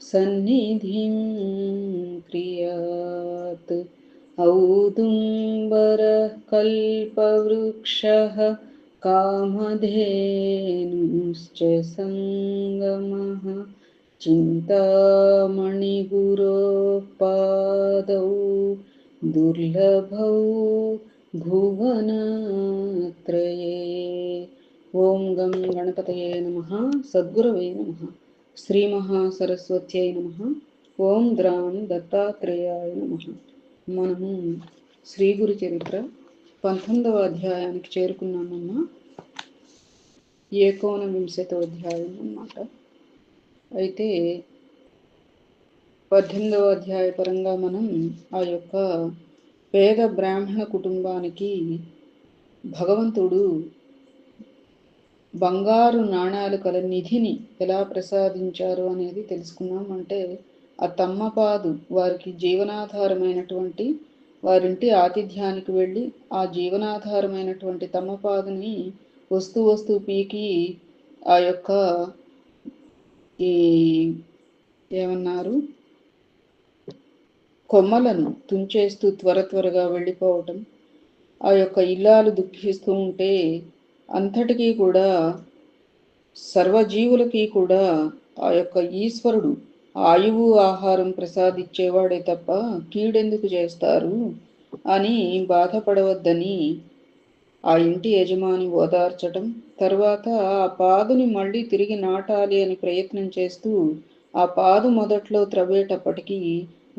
सन्निधिं क्रियात्। औतुम्बरकल्पवृक्षः कामधेनुश्च सङ्गमः। चिन्तामणिगुरोपादौ दुर्लभौ भुवनत्रये। ॐ गं गणपतये नमः। सद्गुरवे नमः। నమ శ్రీమహాసరస్వత్యై నమ. ఓం ద్రాం దత్తాత్రేయాయ నమ. మనము శ్రీ గురు చరిత్ర పంతొమ్మిదవ అధ్యాయానికి చేరుకున్నామన్నా ఏకోన వింశతో అధ్యాయం అన్నమాట. అయితే పద్దెనిమిదవ అధ్యాయ పరంగా మనం ఆ యొక్క పేద బ్రాహ్మణ కుటుంబానికి భగవంతుడు బంగారు నాణాలు కల నిధిని ఎలా ప్రసాదించారు అనేది తెలుసుకున్నాం. అంటే ఆ తమ్మపాదు వారికి జీవనాధారమైనటువంటి వారింటి ఆతిథ్యానికి వెళ్ళి ఆ జీవనాధారమైనటువంటి తమ్మపాదుని వస్తూ వస్తూ పీకి ఆ యొక్క ఈ ఏమన్నారు? కొమ్మలను తుంచేస్తూ త్వర త్వరగా వెళ్ళిపోవటం ఆ యొక్క ఇల్లాలు దుఃఖిస్తూ ఉంటే అంతటికీ కూడా సర్వజీవులకి కూడా ఆ యొక్క ఈశ్వరుడు ఆయువు ఆహారం ప్రసాదించేవాడే తప్ప కీడెందుకు చేస్తారు? అని బాధపడవద్దని ఆ ఇంటి యజమాని ఓదార్చటం తర్వాత ఆ పాదుని మళ్ళీ తిరిగి నాటాలి అని ప్రయత్నం చేస్తూ ఆ పాదు మొదట్లో త్రవ్వేటప్పటికీ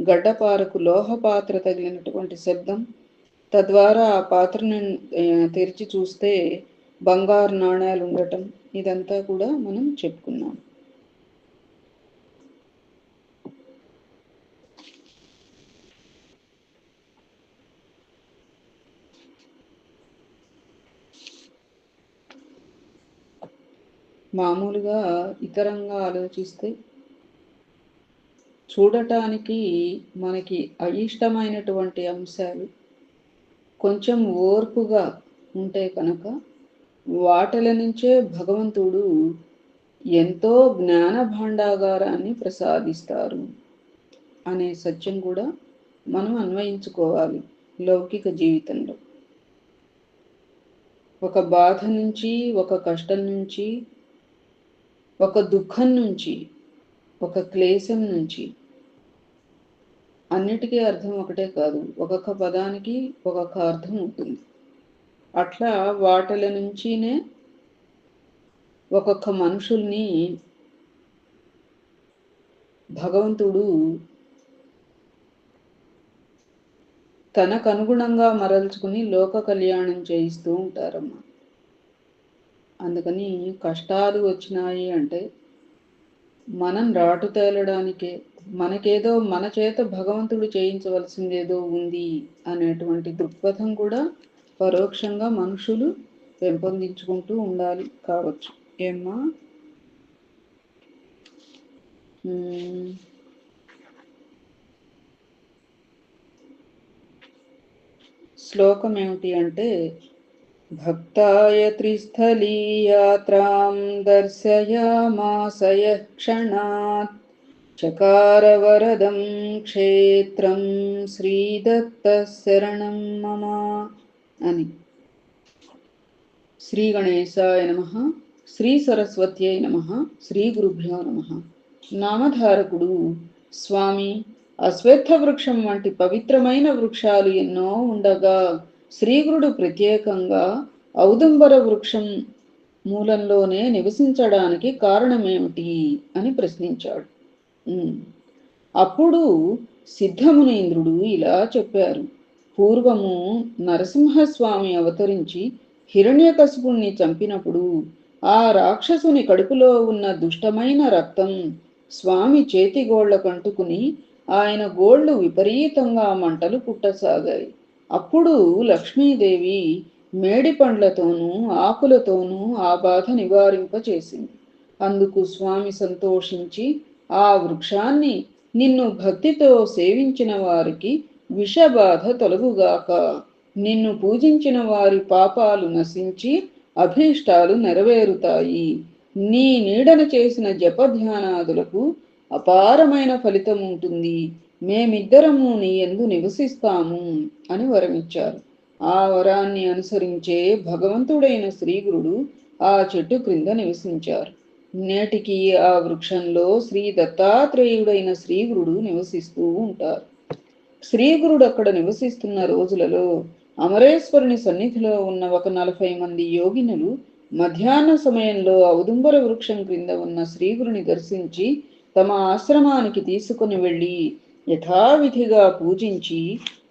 గడ్డపారకు లోహ పాత్ర తగిలినటువంటి శబ్దం తద్వారా ఆ పాత్రను తెరిచి చూస్తే బంగారు నాణ్యాలు ఉండటం ఇదంతా కూడా మనం చెప్పుకున్నాం. మామూలుగా ఇతరంగా ఆలోచిస్తే చూడటానికి మనకి అయిష్టమైనటువంటి అంశాలు కొంచెం ఓర్పుగా ఉంటే కనుక వాటల నుంచే భగవంతుడు ఎంతో జ్ఞాన భాండాగారాన్ని ప్రసాదిస్తారు అనే సత్యం కూడా మనం అన్వయించుకోవాలి లౌకిక జీవితంలో. ఒక బాధ నుంచి ఒక కష్టం నుంచి ఒక దుఃఖం నుంచి ఒక క్లేశం నుంచి అన్నిటికీ అర్థం ఒకటే కాదు. ఒక్కొక్క పదానికి ఒక్కొక్క అర్థం ఉంటుంది. అట్లా వాటిల నుంచినే ఒక్కొక్క మనుషుల్ని భగవంతుడు తనకు అనుగుణంగా మరల్చుకుని లోక కళ్యాణం చేయిస్తూ ఉంటారమ్మా. అందుకని కష్టాలు వచ్చినాయి అంటే మనం రాటు తేలడానికే మనకేదో మన చేత భగవంతుడు చేయించవలసిందేదో ఉంది అనేటువంటి దృక్పథం కూడా పరోక్షంగా మనుషులు పెంపొందించుకుంటూ ఉండాలి కావచ్చు. ఏమ్మా? శ్లోకం ఏమిటి అంటే భక్తాయ త్రిస్థలీయాత్రాం దర్శయామాసయ క్షణాత్ చకారవరదం క్షేత్రం శ్రీదత్త శరణం మమ. అని. శ్రీ గణేశాయ నమ శ్రీ సరస్వత్యై నమ శ్రీ గురుభ్యో నమ. నామధారకుడు స్వామి అశ్వత్థ వృక్షం వంటి పవిత్రమైన వృక్షాలు ఎన్నో ఉండగా శ్రీగురుడు ప్రత్యేకంగా ఔదంబర వృక్షం మూలంలోనే నివసించడానికి కారణమేమిటి అని ప్రశ్నించాడు. అప్పుడు సిద్ధమునీంద్రుడు ఇలా చెప్పారు. పూర్వము నరసింహస్వామి అవతరించి హిరణ్యకశుపుణ్ణి చంపినప్పుడు ఆ రాక్షసుని కడుపులో ఉన్న దుష్టమైన రక్తం స్వామి చేతి గోళ్ళకంటుకుని ఆయన గోళ్ళు విపరీతంగా మంటలు పుట్టసాగాయి. అప్పుడు లక్ష్మీదేవి మేడి పండ్లతోనూ ఆకులతోనూ ఆ బాధ నివారింపచేసింది. అందుకు స్వామి సంతోషించి ఆ వృక్షాన్ని నిన్ను భక్తితో సేవించిన వారికి విషబాధ తొలగుగాక. నిన్ను పూజించిన వారి పాపాలు నశించి అభీష్టాలు నెరవేరుతాయి. నీ నీడన చేసిన జపధ్యానాదులకు అపారమైన ఫలితం ఉంటుంది. మేమిద్దరము నీ ఎందు నివసిస్తాము అని వరమిచ్చారు. ఆ వరాన్ని అనుసరించే భగవంతుడైన శ్రీగురుడు ఆ చెట్టు క్రింద నివసించారు. నేటికి ఆ వృక్షంలో శ్రీ దత్తాత్రేయుడైన శ్రీగురుడు నివసిస్తూ ఉంటారు. శ్రీగురుడు అక్కడ నివసిస్తున్న రోజులలో అమరేశ్వరుని సన్నిధిలో ఉన్న ఒక నలభై మంది యోగినులు మధ్యాహ్న సమయంలో ఔదుంబర వృక్షం క్రింద ఉన్న శ్రీగురుని దర్శించి తమ ఆశ్రమానికి తీసుకుని వెళ్ళి యథావిధిగా పూజించి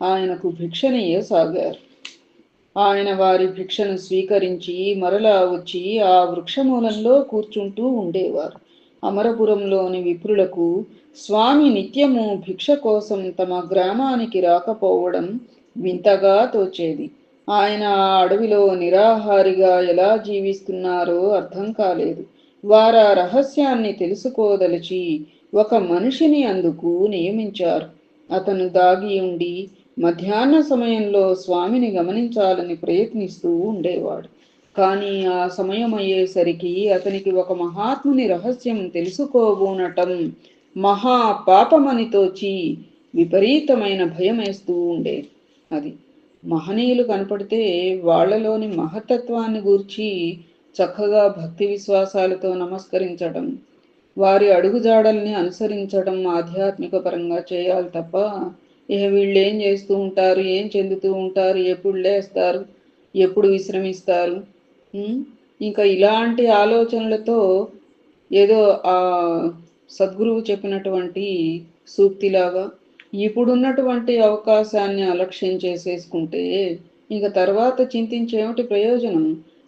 ఆయనకు భిక్షనీయసాగారు ఆయన వారి భిక్షను స్వీకరించి మరలా వచ్చి ఆ వృక్షమూలంలో కూర్చుంటూ ఉండేవారు. అమరపురంలోని విప్రులకు స్వామి నిత్యము భిక్ష కోసం తమ గ్రామానికి రాకపోవడం వింతగా తోచేది. ఆయన ఆ అడవిలో నిరాహారిగా ఎలా జీవిస్తున్నారో అర్థం కాలేదు. వార రహస్యాన్ని తెలుసుకోదలిచి ఒక మనిషిని అందుకు నియమించారు. అతను దాగి ఉండి మధ్యాహ్న సమయంలో స్వామిని గమనించాలని ప్రయత్నిస్తూ ఉండేవాడు. కానీ ఆ సమయం అయ్యేసరికి అతనికి ఒక మహాత్ముని రహస్యం తెలుసుకోబోనటం మహా పాపమని తోచి విపరీతమైన భయమేస్తూ ఉండేది అది మహనీయులు కనపడితే వాళ్ళలోని మహతత్వాన్ని గూర్చి చక్కగా భక్తి విశ్వాసాలతో నమస్కరించడం వారి అడుగుజాడల్ని అనుసరించడం ఆధ్యాత్మిక పరంగా చేయాలి తప్ప ఇక వీళ్ళు ఏం చేస్తూ ఉంటారు ఏం చెందుతూ ఉంటారు ఎప్పుడు లేస్తారు ఎప్పుడు విశ్రమిస్తారు ఇంకా ఇలాంటి ఆలోచనలతో ఏదో ఆ సద్గురువు చెప్పినటువంటి సూక్తిలాగా ఇప్పుడున్నటువంటి అవకాశాన్ని అలక్ష్యం చేసేసుకుంటే ఇంకా తర్వాత చింతించేమిటి ప్రయోజనం?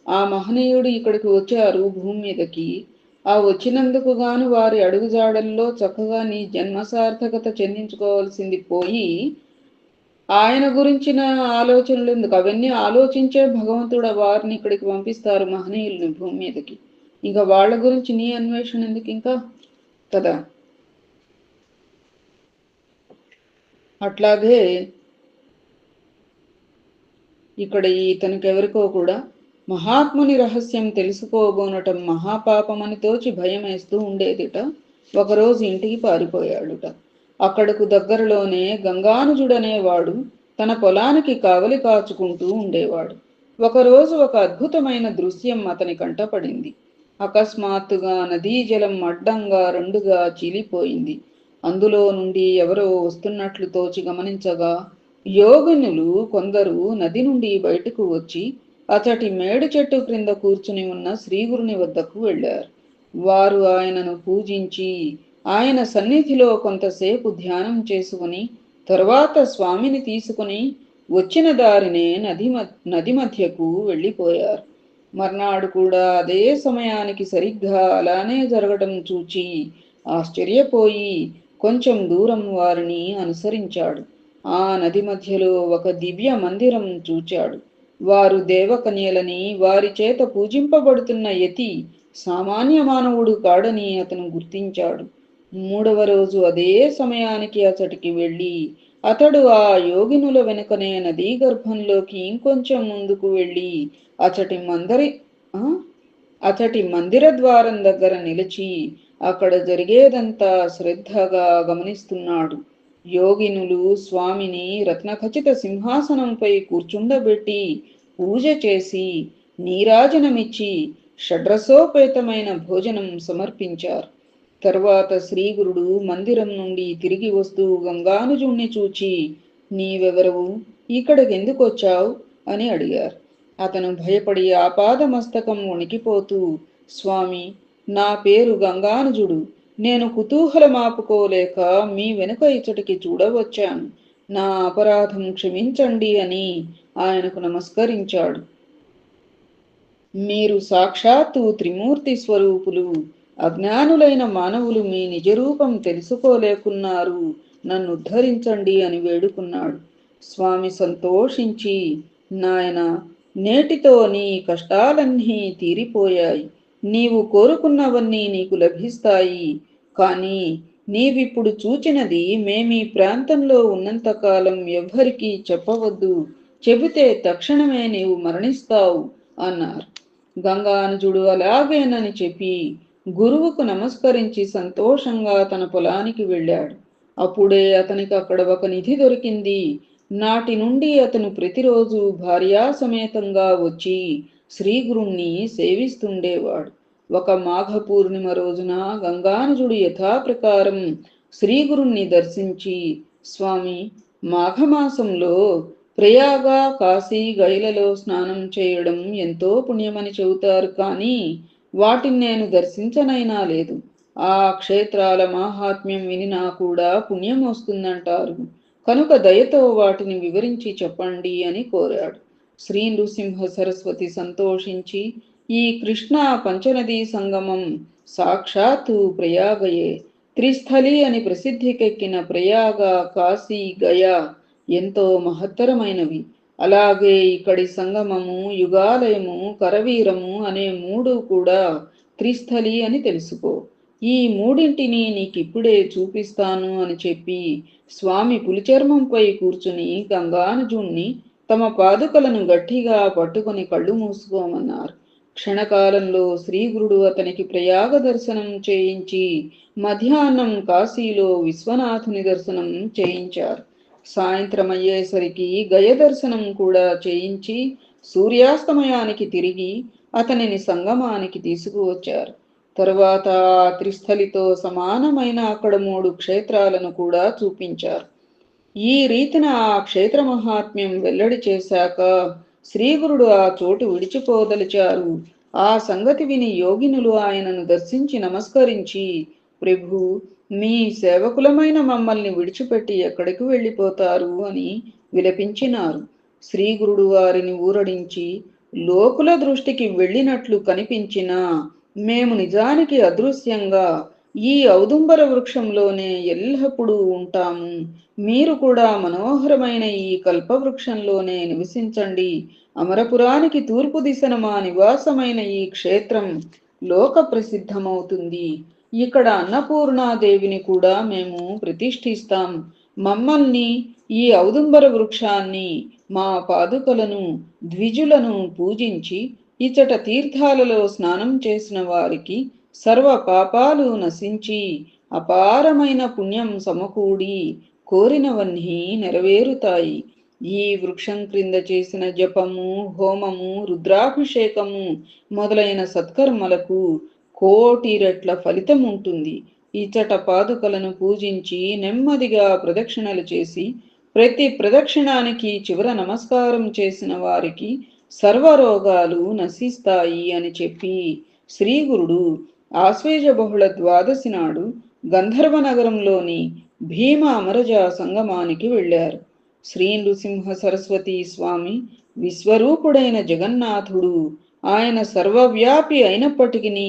ఆ మహనీయుడు ఇక్కడికి వచ్చారు భూమి మీదకి. ఆ వచ్చినందుకు గాను వారి అడుగుజాడల్లో చక్కగా నీ జన్మ సార్థకత చెందించుకోవాల్సింది పోయి ఆయన గురించిన ఆలోచనలు ఎందుకు? అవన్నీ ఆలోచించే భగవంతుడు వారిని ఇక్కడికి పంపిస్తారు మహనీయుల్ని భూమి మీదకి. ఇంకా వాళ్ళ గురించి నీ అన్వేషణ ఎందుకు ఇంకా? కదా. అట్లాగే ఇక్కడ ఇతనికి ఎవరికో కూడా మహాత్ముని రహస్యం తెలుసుకోబోనటం మహాపాపమని తోచి భయం వేస్తూ ఉండేదిట. ఒకరోజు ఇంటికి పారిపోయాడుట. అక్కడకు దగ్గరలోనే గంగానుజుడనేవాడు తన పొలానికి కావలి కాచుకుంటూ ఉండేవాడు. ఒకరోజు ఒక అద్భుతమైన దృశ్యం అతని కంటపడింది. అకస్మాత్తుగా నదీ జలం అడ్డంగా రెండుగా చీలిపోయింది. అందులో నుండి ఎవరో వస్తున్నట్లు తోచి గమనించగా యోగినులు కొందరు నది నుండి బయటకు వచ్చి అతటి మేడు చెట్టు క్రింద కూర్చుని ఉన్న శ్రీగురుని వద్దకు వెళ్ళారు. వారు ఆయనను పూజించి ఆయన సన్నిధిలో కొంతసేపు ధ్యానం చేసుకుని తరువాత స్వామిని తీసుకుని వచ్చిన దారినే నది మ- నది మధ్యకు వెళ్ళిపోయారు. మర్నాడు కూడా అదే సమయానికి సరిగ్గా అలానే జరగడం చూచి ఆశ్చర్యపోయి కొంచెం దూరం వారిని అనుసరించాడు. ఆ నది మధ్యలో ఒక దివ్య మందిరం చూచాడు. వారు దేవకన్యలని వారి చేత పూజింపబడుతున్న యతి సామాన్య మానవుడు కాడని అతను గుర్తించాడు. మూడవ రోజు అదే సమయానికి అతడికి వెళ్ళి అతడు ఆ యోగినుల వెనుకనే నదీ గర్భంలోకి ఇంకొంచెం ముందుకు వెళ్ళి అతటి మందరి అతటి మందిర ద్వారం దగ్గర నిలిచి అక్కడ జరిగేదంతా శ్రద్ధగా గమనిస్తున్నాడు. యోగినులు స్వామిని రత్నఖచిత సింహాసనంపై కూర్చుండబెట్టి పూజ చేసి నీరాజనమిచ్చి షడ్రసోపేతమైన భోజనం సమర్పించారు. తర్వాత శ్రీగురుడు మందిరం నుండి తిరిగి వస్తూ గంగానుజుణ్ణి చూచి నీవెవరవు? ఇక్కడికి వచ్చావు అని అడిగారు. అతను భయపడి ఆపాదమస్తకం వణికిపోతూ స్వామి నా పేరు గంగానుజుడు. నేను కుతూహలమాపుకోలేక మీ వెనుక ఇచ్చటికి చూడవచ్చాను. నా అపరాధం క్షమించండి అని ఆయనకు నమస్కరించాడు. మీరు సాక్షాత్తు త్రిమూర్తి స్వరూపులు. అజ్ఞానులైన మానవులు మీ నిజరూపం తెలుసుకోలేకున్నారు. నన్ను ఉద్ధరించండి అని వేడుకున్నాడు. స్వామి సంతోషించి నాయన నేటితో నీ కష్టాలన్నీ తీరిపోయాయి. నీవు కోరుకున్నవన్నీ నీకు లభిస్తాయి. కానీ నీవిప్పుడు చూచినది మేమీ ప్రాంతంలో ఉన్నంతకాలం ఎవ్వరికీ చెప్పవద్దు. చెబితే తక్షణమే నీవు మరణిస్తావు అన్నారు. గంగానుజుడు అలాగేనని చెప్పి గురువుకు నమస్కరించి సంతోషంగా తన పొలానికి వెళ్ళాడు. అప్పుడే అతనికి అక్కడ ఒక నిధి దొరికింది. నాటి నుండి అతను ప్రతిరోజు భార్యా సమేతంగా వచ్చి శ్రీగురుణ్ణి సేవిస్తుండేవాడు. ఒక మాఘ పూర్ణిమ రోజున గంగానుజుడు యథాప్రకారం శ్రీగురుణ్ణి దర్శించి స్వామి మాఘమాసంలో ప్రయాగ కాశీ గైలలో స్నానం చేయడం ఎంతో పుణ్యమని చెబుతారు కానీ వాటిని నేను దర్శించనైనా లేదు. ఆ క్షేత్రాల మాహాత్మ్యం వినినా కూడా పుణ్యం వస్తుందంటారు. కనుక దయతో వాటిని వివరించి చెప్పండి అని కోరాడు. శ్రీ నృసింహ సరస్వతి సంతోషించి ఈ కృష్ణ పంచనదీ సంగమం సాక్షాత్తు ప్రయాగయే. త్రిస్థలి అని ప్రసిద్ధికెక్కిన ప్రయాగ కాశీ గయా ఎంతో మహత్తరమైనవి. అలాగే ఇక్కడి సంగమము యుగాలయము కరవీరము అనే మూడు కూడా త్రిస్థలి అని తెలుసుకో. ఈ మూడింటిని నీకిప్పుడే చూపిస్తాను అని చెప్పి స్వామి పులిచర్మంపై కూర్చుని గంగానుజుణ్ణి తమ పాదుకలను గట్టిగా పట్టుకొని కళ్ళు మూసుకోమన్నారు. క్షణకాలంలో శ్రీగురుడు అతనికి ప్రయాగ దర్శనం చేయించి మధ్యాహ్నం కాశీలో విశ్వనాథుని దర్శనం చేయించారు. సాయంత్రం అయ్యేసరికి గయ దర్శనం కూడా చేయించి సూర్యాస్తమయానికి తిరిగి అతనిని సంగమానికి తీసుకువచ్చారు. తరువాత త్రిస్థలితో సమానమైన అక్కడ మూడు క్షేత్రాలను కూడా చూపించారు. ఈ రీతిన ఆ క్షేత్ర మహాత్మ్యం వెల్లడి చేశాక శ్రీగురుడు ఆ చోటు విడిచిపోదలిచారు. ఆ సంగతి విని యోగినులు ఆయనను దర్శించి నమస్కరించి ప్రభు మీ సేవకులమైన మమ్మల్ని విడిచిపెట్టి ఎక్కడికి వెళ్ళిపోతారు అని విలపించినారు. శ్రీగురుడు వారిని ఊరడించి లోకుల దృష్టికి వెళ్ళినట్లు కనిపించినా మేము నిజానికి అదృశ్యంగా ఈ ఔదుంబర వృక్షంలోనే ఎల్లప్పుడూ ఉంటాము. మీరు కూడా మనోహరమైన ఈ కల్పవృక్షంలోనే నివసించండి. అమరపురానికి తూర్పు దిశన మా నివాసమైన ఈ క్షేత్రం లోక ప్రసిద్ధమవుతుంది ఇక్కడ అన్నపూర్ణాదేవిని కూడా మేము ప్రతిష్ఠిస్తాం. మమ్మల్ని ఈ ఔదుంబర వృక్షాన్ని మా పాదుకలను ద్విజులను పూజించి ఇచ్చట తీర్థాలలో స్నానం చేసిన వారికి సర్వ పాపాలు నశించి అపారమైన పుణ్యం సమకూడి కోరినవన్నీ నెరవేరుతాయి. ఈ వృక్షం క్రింద చేసిన జపము హోమము రుద్రాభిషేకము మొదలైన సత్కర్మలకు కోటి రెట్ల ఫలితం ఉంటుంది. ఇచ్చట పాదుకలను పూజించి నెమ్మదిగా ప్రదక్షిణలు చేసి ప్రతి ప్రదక్షిణానికి చివర నమస్కారం చేసిన వారికి సర్వరోగాలు నశిస్తాయి అని చెప్పి శ్రీగురుడు ఆశ్వేజ బహుళ ద్వాదశి నాడు గంధర్వ నగరంలోని భీమ అమరజ సంగమానికి వెళ్ళారు. శ్రీ నృసింహ సరస్వతి స్వామి విశ్వరూపుడైన జగన్నాథుడు ఆయన సర్వవ్యాపి అయినప్పటికీ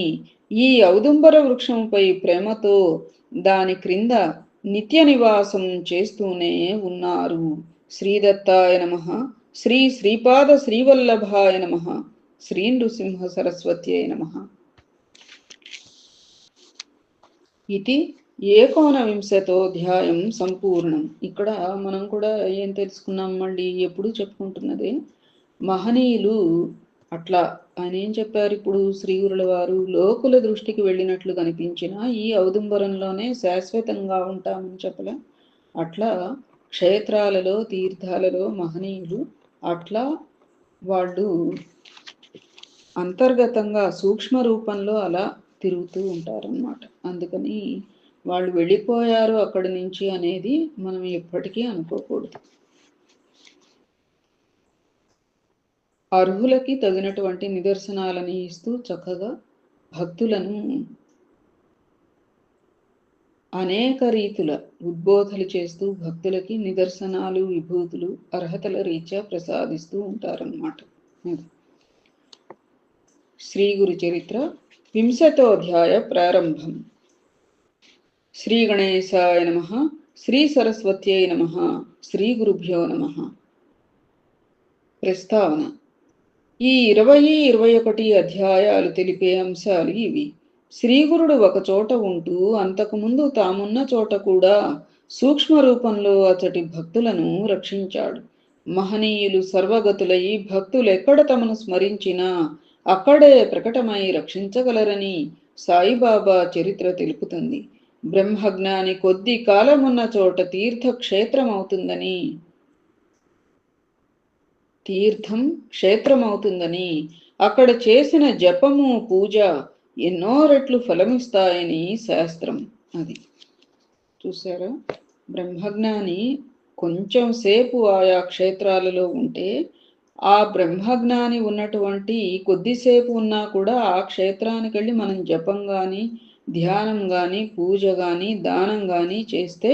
ఈ ఔదుంబర వృక్షంపై ప్రేమతో దాని క్రింద నిత్య నివాసం చేస్తూనే ఉన్నారు. శ్రీదత్తాయ నమ. శ్రీ శ్రీపాద శ్రీవల్లభాయ నమ. శ్రీ నృసింహ సరస్వత్యై నమ. ఇది ఏకోనవింశతోధ్యాయం సంపూర్ణం. ఇక్కడ మనం కూడా ఏం తెలుసుకున్నాం మళ్ళీ? ఎప్పుడు చెప్పుకుంటున్నదే. మహనీయులు అట్లా ఆయన ఏం చెప్పారు? ఇప్పుడు శ్రీగురుల వారు లోకుల దృష్టికి వెళ్ళినట్లు కనిపించిన ఈ ఔదుంబరంలోనే శాశ్వతంగా ఉంటామని చెప్పలే. అట్లా క్షేత్రాలలో తీర్థాలలో మహనీయులు అట్లా వాళ్ళు అంతర్గతంగా సూక్ష్మ రూపంలో అలా తిరుగుతూ ఉంటారన్నమాట. అందుకని వాళ్ళు వెళ్ళిపోయారు అక్కడి నుంచి అనేది మనం ఎప్పటికీ అనుకోకూడదు. అర్హులకి తగినటువంటి నిదర్శనాలని ఇస్తూ చక్కగా భక్తులను అనేక రీతుల ఉద్బోధలు చేస్తూ భక్తులకి నిదర్శనాలు విభూతులు అర్హతల రీత్యా ప్రసాదిస్తూ ఉంటారన్నమాట. శ్రీ గురు చరిత్ర వింశతోధ్యాయ ప్రారంభం. శ్రీ గణేశాయ నమ శ్రీ సరస్వత్యై నమ శ్రీ గురుభ్యో నమ. ప్రస్తావన. ఈ ఇరవై ఇరవై ఒకటి అధ్యాయాలు తెలిపే అంశాలు ఇవి. శ్రీగురుడు ఒక చోట ఉంటూ అంతకుముందు తామున్న చోట కూడా సూక్ష్మ రూపంలో అతడి భక్తులను రక్షించాడు. మహనీయులు సర్వగతులై భక్తులు ఎక్కడ తమను స్మరించినా అక్కడే ప్రకటమై రక్షించగలరని సాయిబాబా చరిత్ర తెలుపుతుంది. బ్రహ్మజ్ఞాని కొద్ది కాలమున్న చోట తీర్థక్షేత్రమవుతుందని తీర్థం క్షేత్రమవుతుందని. అక్కడ చేసిన జపము పూజ ఎన్నో రెట్లు ఫలమిస్తాయని శాస్త్రం అది. చూసారా బ్రహ్మజ్ఞాని కొంచెం సేపు ఆయా క్షేత్రాలలో ఉంటే ఆ బ్రహ్మజ్ఞాని ఉన్నటువంటి కొద్దిసేపు ఉన్నా కూడా ఆ క్షేత్రానికి వెళ్ళి మనం జపం కానీ ధ్యానం కానీ పూజ కానీ దానం కానీ చేస్తే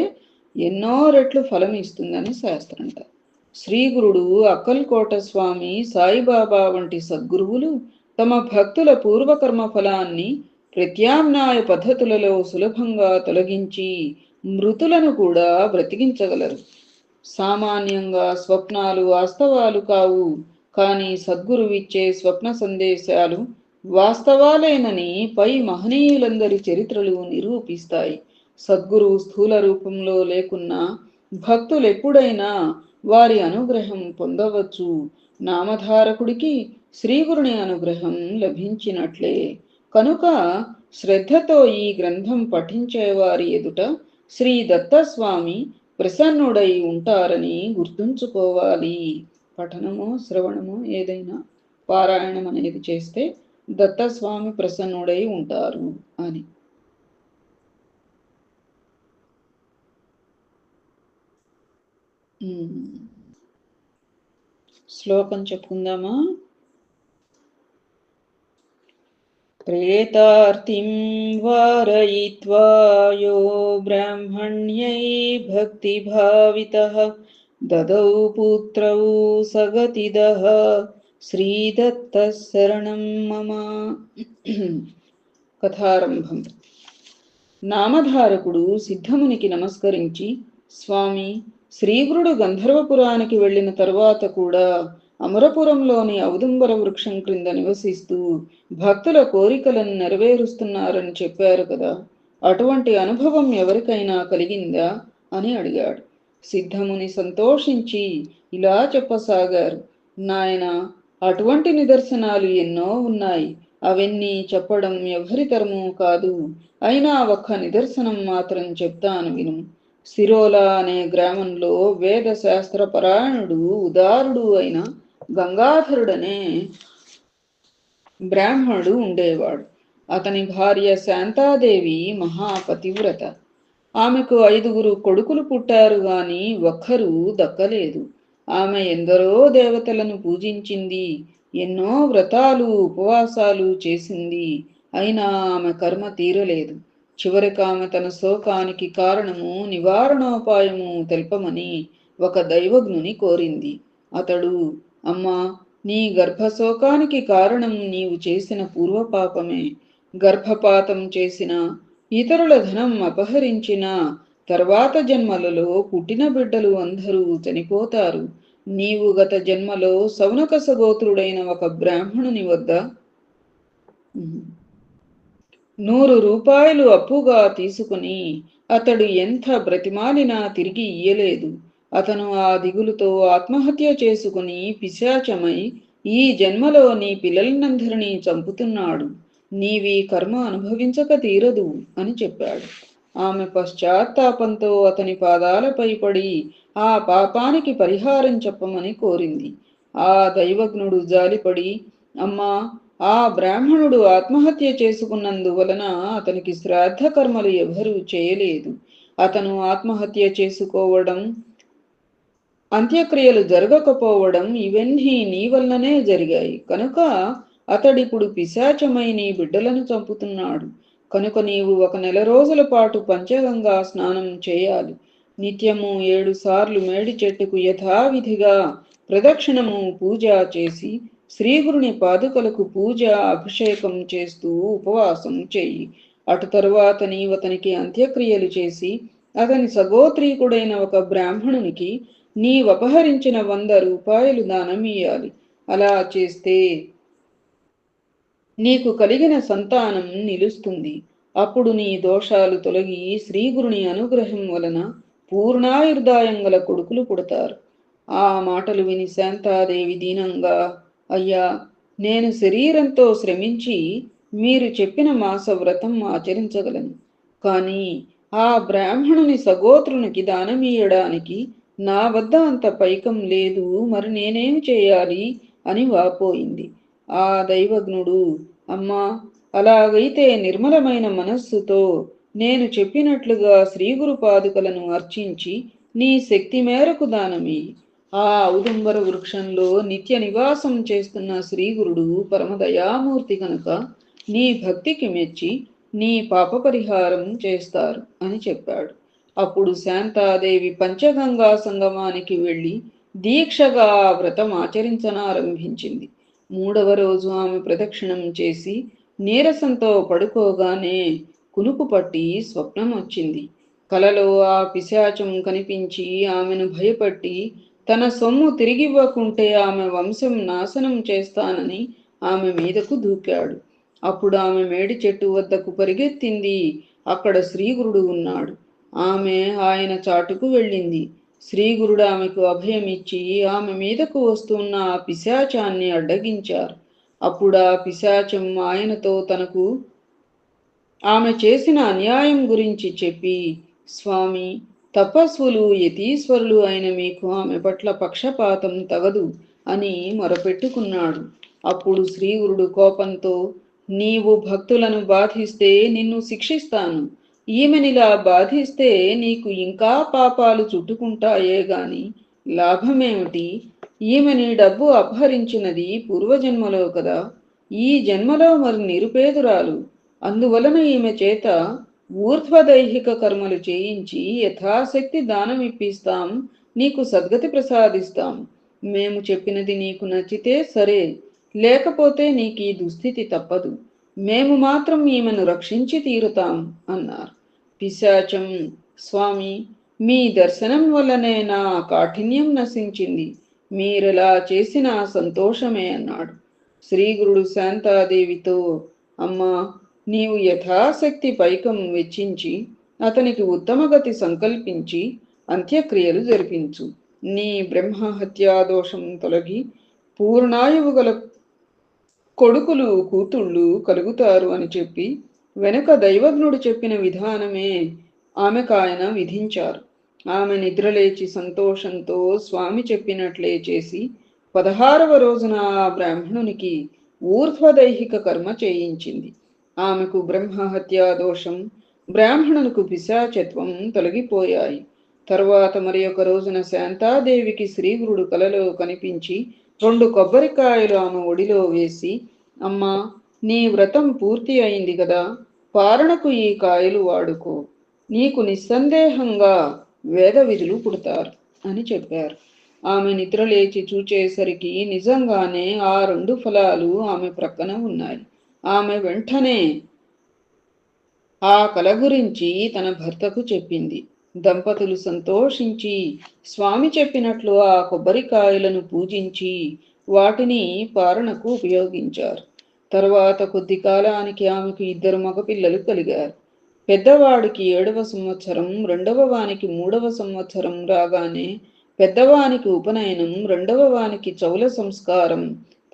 ఎన్నో రెట్లు ఫలం ఇస్తుందని శాస్త్రం అంటారు శ్రీగురుడు అక్కల్కోట స్వామి సాయిబాబా వంటి సద్గురువులు తమ భక్తుల పూర్వకర్మ ఫలాన్ని ప్రత్యామ్నాయ పద్ధతులలో సులభంగా తొలగించి మృతులను కూడా బ్రతికించగలరు. సామాన్యంగా స్వప్నాలు వాస్తవాలు కావు కానీ సద్గురువిచ్చే స్వప్న సందేశాలు వాస్తవాలేనని పై మహనీయులందరి చరిత్రలు నిరూపిస్తాయి. సద్గురు స్థూల రూపంలో లేకున్నా భక్తులు ఎప్పుడైనా వారి అనుగ్రహం పొందవచ్చు. నామధారకుడికి శ్రీగురుని అనుగ్రహం లభించినట్లే. కనుక శ్రద్ధతో ఈ గ్రంథం పఠించేవారి ఎదుట శ్రీ దత్తస్వామి ప్రసన్నుడై ఉంటారని గుర్తుంచుకోవాలి. పఠనము శ్రవణము ఏదైనా పారాయణం అనేది చేస్తే దత్తస్వామి ప్రసన్నుడై ఉంటారు అని. ఉమ్. శ్లోకం చెప్పుకుందామా? ప్రేతార్తిం వారయిత్వా యో బ్రాహ్మణ్యై భక్తిభావితः దదౌ పుత్రౌ సగతిదః శ్రీదత్తः శరణం మమ. కథారంభం. నామధారకుడు సిద్ధమునికి నమస్కరించి స్వామి శ్రీగురుడు గంధర్వపురానికి వెళ్ళిన తరువాత కూడా అమరపురంలోని ఔదుంబర వృక్షం క్రింద నివసిస్తూ భక్తుల కోరికలను నెరవేరుస్తున్నారని చెప్పారు కదా. అటువంటి అనుభవం ఎవరికైనా కలిగిందా అని అడిగాడు. సిద్ధముని సంతోషించి ఇలా చెప్పసాగారు. నాయన అటువంటి నిదర్శనాలు ఎన్నో ఉన్నాయి. అవన్నీ చెప్పడం ఎవరితరము కాదు. అయినా ఒక్క నిదర్శనం మాత్రం చెప్తాను విను. సిరోలా అనే గ్రామంలో వేద శాస్త్ర పరాయణుడు ఉదారుడు అయిన గంగాధరుడనే బ్రాహ్మణుడు ఉండేవాడు. అతని భార్య శాంతాదేవి మహాపతివ్రత. ఆమెకు ఐదుగురు కొడుకులు పుట్టారు గాని ఒక్కరూ దక్కలేదు. ఆమె ఎందరో దేవతలను పూజించింది ఎన్నో వ్రతాలు ఉపవాసాలు చేసింది అయినా ఆమె కర్మ తీరలేదు. చివరికి ఆమె తన శోకానికి కారణము నివారణోపాయము తెలపమని ఒక దైవజ్ఞుని కోరింది. అతడు అమ్మా నీ గర్భశోకానికి కారణం నీవు చేసిన పూర్వపాపమే. గర్భపాతం చేసిన ఇతరుల ధనం అపహరించిన తర్వాత జన్మలలో పుట్టిన బిడ్డలు అందరూ చనిపోతారు. నీవు గత జన్మలో సౌనకస ఒక బ్రాహ్మణుని వద్ద నూరు రూపాయలు అప్పుగా తీసుకుని అతడు ఎంత బ్రతిమాలినా తిరిగి ఇయ్యలేదు. అతను ఆ దిగులుతో ఆత్మహత్య చేసుకుని పిశాచమై ఈ జన్మలో నీ పిల్లలనందరినీ చంపుతున్నాడు. నీవి కర్మ అనుభవించక తీరదు అని చెప్పాడు. ఆమె పశ్చాత్తాపంతో అతని పాదాలపై పడి ఆ పాపానికి పరిహారం చెప్పమని కోరింది. ఆ దైవజ్ఞుడు జాలిపడి అమ్మా ఆ బ్రాహ్మణుడు ఆత్మహత్య చేసుకున్నందువలన అతనికి శ్రాద్ధ కర్మలు ఎవరూ చేయలేదు. అతను ఆత్మహత్య చేసుకోవడం అంత్యక్రియలు జరగకపోవడం ఇవన్నీ నీ వల్లనే జరిగాయి. కనుక అతడిప్పుడు పిశాచమై నీ బిడ్డలను చంపుతున్నాడు. కనుక నీవు ఒక నెల రోజుల పాటు పంచగంగా స్నానం చేయాలి. నిత్యము ఏడు సార్లు మేడి చెట్టుకు యథావిధిగా ప్రదక్షిణము పూజ చేసి శ్రీగురుని పాదుకలకు పూజ అభిషేకం చేస్తూ ఉపవాసం చేయి. అటు తరువాత నీవు అతనికి అంత్యక్రియలు చేసి అతని సగోత్రీకుడైన ఒక బ్రాహ్మణునికి నీవపహరించిన వంద రూపాయలు దానమియ్యాలి అలా చేస్తే నీకు కలిగిన సంతానం నిలుస్తుంది. అప్పుడు నీ దోషాలు తొలగి శ్రీగురుని అనుగ్రహం వలన పూర్ణాయుర్దాయం గల కొడుకులు పుడతారు. ఆ మాటలు విని శాంతాదేవి దీనంగా అయ్యా నేను శరీరంతో శ్రమించి మీరు చెప్పిన మాస వ్రతం ఆచరించగలను. కానీ ఆ బ్రాహ్మణుని సగోత్రునికి దానమీయడానికి నా వద్ద అంత పైకం లేదు మరి నేనేం చేయాలి? అని వాపోయింది. ఆ దైవజ్ఞుడు అమ్మా అలాగైతే నిర్మలమైన మనస్సుతో నేను చెప్పినట్లుగా శ్రీగురు పాదుకలను అర్చించి నీ శక్తి మేరకు దానమీ ఆ ఔదుంబర వృక్షంలో నిత్య నివాసం చేస్తున్న శ్రీగురుడు పరమదయామూర్తి కనుక నీ భక్తికి మెచ్చి నీ పాప పరిహారం చేస్తారు అని చెప్పాడు. అప్పుడు శాంతాదేవి పంచగంగా సంగమానికి వెళ్ళి దీక్షగా వ్రతం ఆచరించనారంభించింది. మూడవ రోజు ఆమె ప్రదక్షిణం చేసి నీరసంతో పడుకోగానే కునుకు పట్టి స్వప్నం వచ్చింది కలలో ఆ పిశాచం కనిపించి ఆమెను భయపట్టి తన సొమ్ము తిరిగివ్వకుంటే ఆమె వంశం నాశనం చేస్తానని ఆమె మీదకు దూకాడు. అప్పుడు ఆమె మేడి చెట్టు వద్దకు పరిగెత్తింది. అక్కడ శ్రీగురుడు ఉన్నాడు. ఆమె ఆయన చాటుకు వెళ్ళింది. శ్రీగురుడు ఆమెకు అభయం ఇచ్చి ఆమె మీదకు వస్తున్న ఆ పిశాచాన్ని అడ్డగించారు. అప్పుడు ఆ పిశాచం ఆయనతో తనకు ఆమె చేసిన అన్యాయం గురించి చెప్పి స్వామి తపస్సులు యతీశ్వరులు అయిన మీకు ఆమె పట్ల పక్షపాతం తగదు అని మొరపెట్టుకున్నాడు. అప్పుడు శ్రీగురుడు కోపంతో నీవు భక్తులను బాధిస్తే నిన్ను శిక్షిస్తాను. ఈమెనిలా బాధిస్తే నీకు ఇంకా పాపాలు చుట్టుకుంటాయే గాని లాభమేమిటి? ఈమెని డబ్బు అపహరించినది పూర్వజన్మలో కదా. ఈ జన్మలో మరి నిరుపేదురాలు. అందువలన ఈమె చేత ఊర్ధ్వదైహిక కర్మలు చేయించి యథాశక్తి దానం ఇప్పిస్తాం నీకు సద్గతి ప్రసాదిస్తాం. మేము చెప్పినది నీకు నచ్చితే సరే లేకపోతే నీకు ఈ దుస్థితి తప్పదు. మేము మాత్రం ఈమెను రక్షించి తీరుతాం అన్నారు. పిశాచం స్వామి మీ దర్శనం వల్లనే నా కాఠిన్యం నశించింది. మీరెలా చేసిన సంతోషమే అన్నాడు. శ్రీగురుడు శాంతాదేవితో అమ్మా నీవు యథాశక్తి పైకం వెచ్చించి అతనికి ఉత్తమగతి సంకల్పించి అంత్యక్రియలు జరిపించు. నీ బ్రహ్మహత్యాదోషం తొలగి పూర్ణాయువు గల కొడుకులు కూతుళ్ళు కలుగుతారు అని చెప్పి వెనుక దైవజ్ఞుడు చెప్పిన విధానమే ఆమెకు ఆయన విధించారు. ఆమె నిద్రలేచి సంతోషంతో స్వామి చెప్పినట్లే చేసి పదహారవ రోజున ఆ బ్రాహ్మణునికి ఊర్ధ్వదైహిక కర్మ చేయించింది. ఆమెకు బ్రహ్మహత్యా దోషం బ్రాహ్మణులకు పిశాచత్వం తొలగిపోయాయి. తరువాత మరి ఒక రోజున శాంతాదేవికి శ్రీగురుడు కలలో కనిపించి రెండు కొబ్బరికాయలు ఆమె ఒడిలో వేసి అమ్మా నీ వ్రతం పూర్తి అయింది కదా పారణకు ఈ కాయలు వాడుకో. నీకు నిస్సందేహంగా వేద విధులు పుడతారు అని చెప్పారు. ఆమె నిద్రలేచి చూచేసరికి నిజంగానే ఆ రెండు ఫలాలు ఆమె ప్రక్కన ఉన్నాయి. ఆమె వెంటనే ఆ కల గురించి తన భర్తకు చెప్పింది. దంపతులు సంతోషించి స్వామి చెప్పినట్లు ఆ కొబ్బరికాయలను పూజించి వాటిని పారణకు ఉపయోగించారు. తర్వాత కొద్ది కాలానికి ఆమెకు ఇద్దరు మగపిల్లలు కలిగారు. పెద్దవాడికి ఏడవ సంవత్సరం రెండవ వానికి మూడవ సంవత్సరం రాగానే పెద్దవానికి ఉపనయనం రెండవ వానికి చౌల సంస్కారం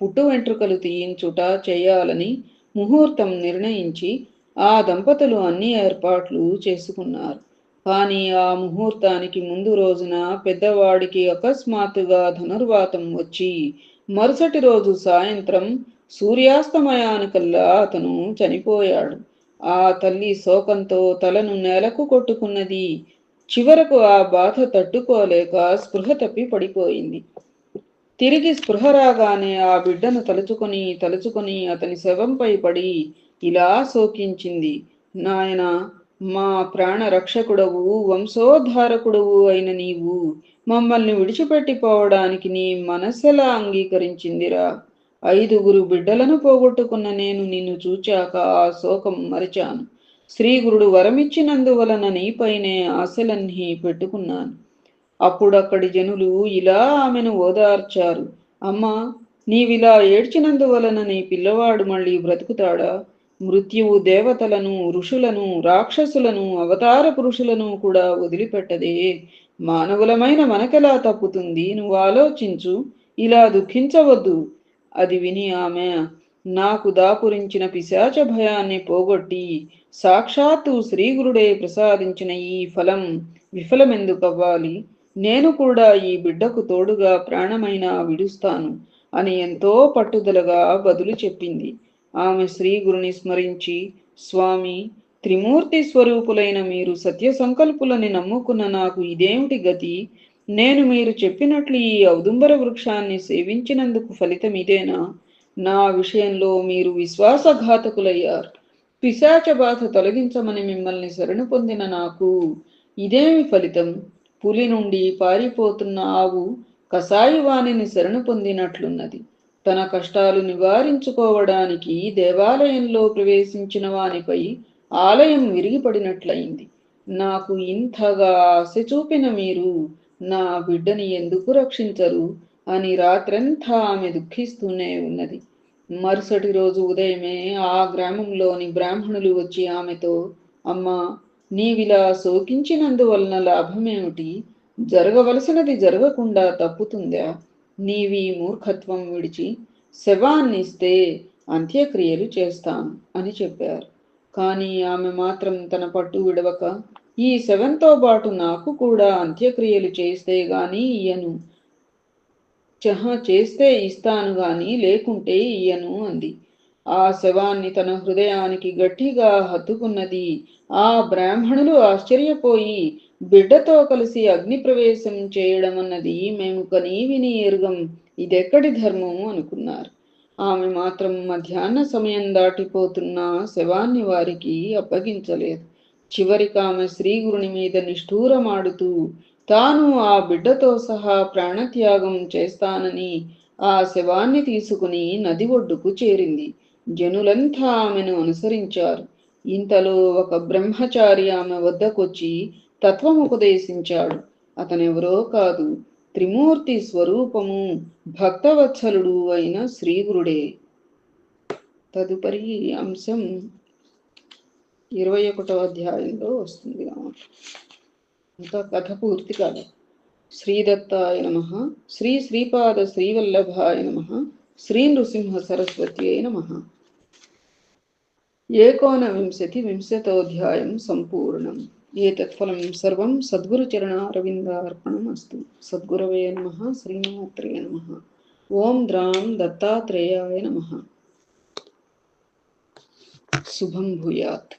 పుట్టు వెంట్రుకలు తీయించుట చేయాలని ముహూర్తం నిర్ణయించి ఆ దంపతులు అన్ని ఏర్పాట్లు చేసుకున్నారు. కానీ ఆ ముహూర్తానికి ముందు రోజున పెద్దవాడికి అకస్మాత్తుగా ధనుర్వాతం వచ్చి మరుసటి రోజు సాయంత్రం సూర్యాస్తమయానికల్లా అతను చనిపోయాడు. ఆ తల్లి శోకంతో తలను నేలకు కొట్టుకున్నది. చివరకు ఆ బాధ తట్టుకోలేక స్పృహ తప్పి పడిపోయింది. తిరిగి స్పృహ రాగానే ఆ బిడ్డను తలుచుకొని తలుచుకొని అతని శవంపై పడి ఇలా శోకించింది. నాయన మా ప్రాణ రక్షకుడవు వంశోద్ధారకుడవు అయిన నీవు మమ్మల్ని విడిచిపెట్టిపోవడానికి నీ మనస్సెలా అంగీకరించిందిరా? ఐదుగురు బిడ్డలను పోగొట్టుకున్న నేను నిన్ను చూచాక ఆ శోకం మరిచాను. శ్రీగురుడు వరమిచ్చినందువలన నీపైనే ఆశలన్నీ పెట్టుకున్నాను. అప్పుడక్కడి జనులు ఇలా ఆమెను ఓదార్చారు. అమ్మా నీవిలా ఏడ్చినందువలన నీ పిల్లవాడు మళ్ళీ బ్రతుకుతాడా? మృత్యువు దేవతలను ఋషులను రాక్షసులను అవతార పురుషులను కూడా వదిలిపెట్టదే. మానవులమైన మనకెలా తప్పుతుంది? నువ్వు ఆలోచించు. ఇలా దుఃఖించవద్దు. అది విని ఆమె నాకు దాపురించిన పిశాచ భయాన్ని పోగొట్టి సాక్షాత్తు శ్రీగురుడే ప్రసాదించిన ఈ ఫలం విఫలమెందుకవ్వాలి? నేను కూడా ఈ బిడ్డకు తోడుగా ప్రాణమైన విడుస్తాను అని ఎంతో పట్టుదలగా బదులు చెప్పింది. ఆమె శ్రీ గురుని స్మరించి స్వామి త్రిమూర్తి స్వరూపులైన మీరు సత్య సంకల్పులని నమ్ముకున్న నాకు ఇదేమిటి గతి? నేను మీరు చెప్పినట్లు ఈ ఔదుంబర వృక్షాన్ని సేవించినందుకు ఫలితం ఇదేనా? నా విషయంలో మీరు విశ్వాసఘాతకులయ్యారు. పిశాచ బాధ తొలగించమని మిమ్మల్ని శరణు పొందిన నాకు ఇదేమి ఫలితం? పులి నుండి పారిపోతున్న ఆవు కషాయివాణిని శరణు పొందినట్లున్నది. తన కష్టాలు నివారించుకోవడానికి దేవాలయంలో ప్రవేశించిన వానిపై ఆలయం విరిగిపడినట్లయింది. నాకు ఇంతగా ఆశ చూపిన మీరు నా బిడ్డని ఎందుకు రక్షించరు అని రాత్రంతా ఆమె దుఃఖిస్తూనే ఉన్నది. మరుసటి రోజు ఉదయమే ఆ గ్రామంలోని బ్రాహ్మణులు వచ్చి ఆమెతో అమ్మా నీవిలా శోకించినందువలన లాభమేమిటి? జరగవలసినది జరగకుండా తప్పుతుందా? నీవి మూర్ఖత్వం విడిచి శవాన్నిస్తే అంత్యక్రియలు చేస్తాను అని చెప్పారు. కానీ ఆమె మాత్రం తన పట్టు విడవక ఈ శవంతో పాటు నాకు కూడా అంత్యక్రియలు చేస్తే గాని ఇయ్యను. చహా చేస్తే ఇస్తాను గాని లేకుంటే ఇయ్యను అంది. ఆ శవాన్ని తన హృదయానికి గట్టిగా హత్తుకున్నది. ఆ బ్రాహ్మణులు ఆశ్చర్యపోయి బిడ్డతో కలిసి అగ్ని ప్రవేశం చేయడం అన్నది మేము కనీ విని ఎరుగం. ఇదెక్కడి ధర్మము? అనుకున్నారు. ఆమె మాత్రం మధ్యాహ్న సమయం దాటిపోతున్న శవాన్ని వారికి అప్పగించలేదు. చివరికి ఆమె శ్రీగురుని మీద నిష్ఠూరమాడుతూ తాను ఆ బిడ్డతో సహా ప్రాణత్యాగం చేస్తానని ఆ శవాన్ని తీసుకుని నది ఒడ్డుకు చేరింది. జనులంతా ఆమెను అనుసరించారు. ఇంతలో ఒక బ్రహ్మచారి ఆమె వద్దకొచ్చి తత్వముపదేశించాడు అతనెవరో కాదు త్రిమూర్తి స్వరూపము భక్తవత్సలుడు అయిన శ్రీగురుడే. తదుపరి అంశం ఇరవై ఒకటవ అధ్యాయంలో వస్తుంది. ఇంకా కథ పూర్తి కాదు. శ్రీదత్తాయ నమ శ్రీ శ్రీపాద శ్రీవల్లభాయ నమ శ్రీ నృసింహ సరస్వత్యై నమ. ఏకోనవింశతి వింశతోధ్యాయం సంపూర్ణం ఏతత్ఫలం సర్వం సద్గురుచరణారవిందార్పణం అస్తు సద్గురవే నమ శ్రీమాత్రే నమ. ఓం ద్రాం దత్తాత్రేయాయ నమ. శుభం భూయాత్.